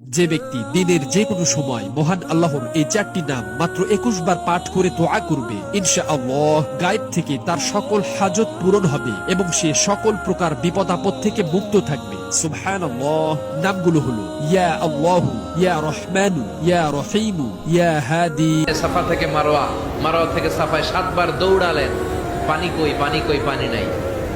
যে ব্যক্তি দিনের যে কোনো সময় মহান আল্লাহর এই চারটি নাম মাত্র একুশ বার পাঠ করে দোয়া করবে ইনশা আল্লাহ গায়েব থেকে তার সকল হাজত পূরণ হবে এবং সে সকল প্রকার বিপদ আপদ থেকে মুক্ত থাকবে। সুবহান নামগুলো হলো, ইয়া আল্লাহ, ইয়া রহমানু, ইয়া রহিমু, ইয়া হাদি। সাফা থেকে মারোয়া মারোয়া থেকে সাফায় সাতবার দৌড়ালেন, পানি কই পানি কই, পানি নাই।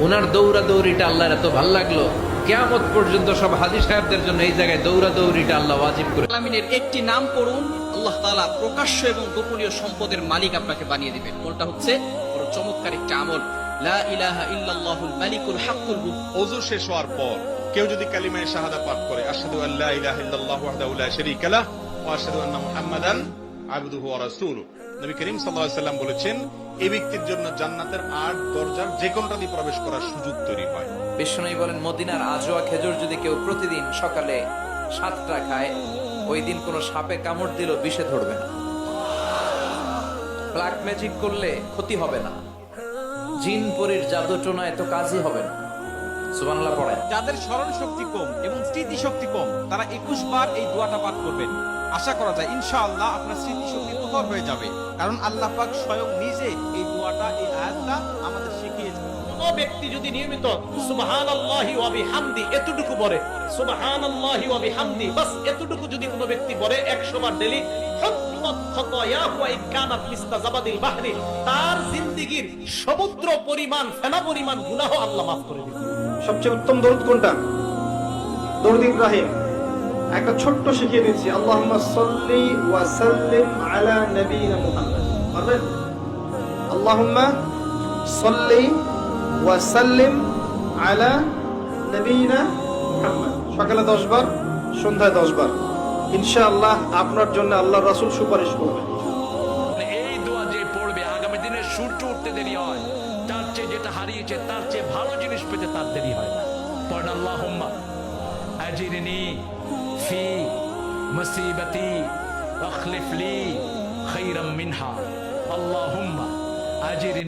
ওনার দৌড়া দৌড়িটা আল্লাহর এত ভালো লাগল। কেয়ামত পর্যন্ত সব হাজি সাহেবদের জন্য এই জায়গায় দৌড়া দৌড়িটা আল্লাহ ওয়াজিব করে আলামিনের একটি নাম পড়ুন আল্লাহ তাআলা প্রকাশ্য এবং গোপনীয় সম্পদের মালিক আপনাকে বানিয়ে দিবেন। কোনটা হচ্ছে? বড় চমৎকার একটা আমল। লা ইলাহা ইল্লাল্লাহুল মালিকুল হাক্কুল। অজু শেষ হওয়ার পর কেউ যদি কালিমায়ে শাহাদা পাঠ করে আশহাদু আল্লা ইলাহা ইল্লাল্লাহু ওয়াহদাহু লা শারীকা লাহ ওয়া আশহাদু আন্না মুহাম্মাদান বলেছেন ব্যক্তির জন্য জান্নাতের আট দরজার যে কোনটা দিয়ে প্রবেশ করার সুযোগ তৈরি হয়। বলেন, মদিনার আজোয়া খেজুর যদি কেউ প্রতিদিন সকালে সাতটা খায়, ওই দিন কোনো সাপে কামড় দিল বিষে ধরবে না। ব্ল্যাক ম্যাজিক করলে ক্ষতি হবে না। জিন পরীর জাদু টোনায় তো কাজই হবে না। সুবহানাল্লাহ পড়েন যাদের স্মরণ শক্তি কম এবং স্মৃতি শক্তি কম তারা একুশ বার এই দোয়াটা পাঠ করবেন। আশা করা যায় ইনশাআল্লাহ আপনার স্মৃতি শক্তি প্রখর হয়ে যাবে। কারণ আল্লাহ পাক স্বয়ং নিজে এই দোয়াটা এই আয়াতটা আমাদের শিখিয়েছে কোন ব্যক্তি যদি নিয়মিত সুবহানাল্লাহি ওয়া বিহামদি এতটুকু বলে সুবহানাল্লাহি ওয়া বিহামদি বাস এতটুকু যদি কোনো ব্যক্তি বলে 100 বার ডেলি তার জিন্দেগীর সমুদ্র পরিমাণ ফেনা পরিমাণ গুনাহ আল্লাহ মাফ করে দিবেন। সবচেয়ে উত্তম দরুদ কোনটা? দরুদ ইব্রাহিম। একটা ছোট্ট শিখিয়ে দিচ্ছি। আল্লাহুম্মা সাল্লি ওয়া সাল্লিম আলা নবিয়িনা মুহাম্মদ। পারবেন? আল্লাহুম্মা সাল্লি ওয়া সাল্লিম আলা সকালে 10 বার, সন্ধ্যায় 10 বার। ইনশাআল্লাহ আপনার জন্য আল্লাহর রাসূল সুপারিশ করবেন। এই দোয়া যে পড়বে, আগামী দিনে সূর্য উঠতে দেরি হয়। তার চেয়ে যেটা হারিয়েছে, তার চেয়ে ভালো জিনিস পেতে তার দেরি হয় পড়েন, আল্লাহুম্মা, আজিরনি ফি মুসিবতি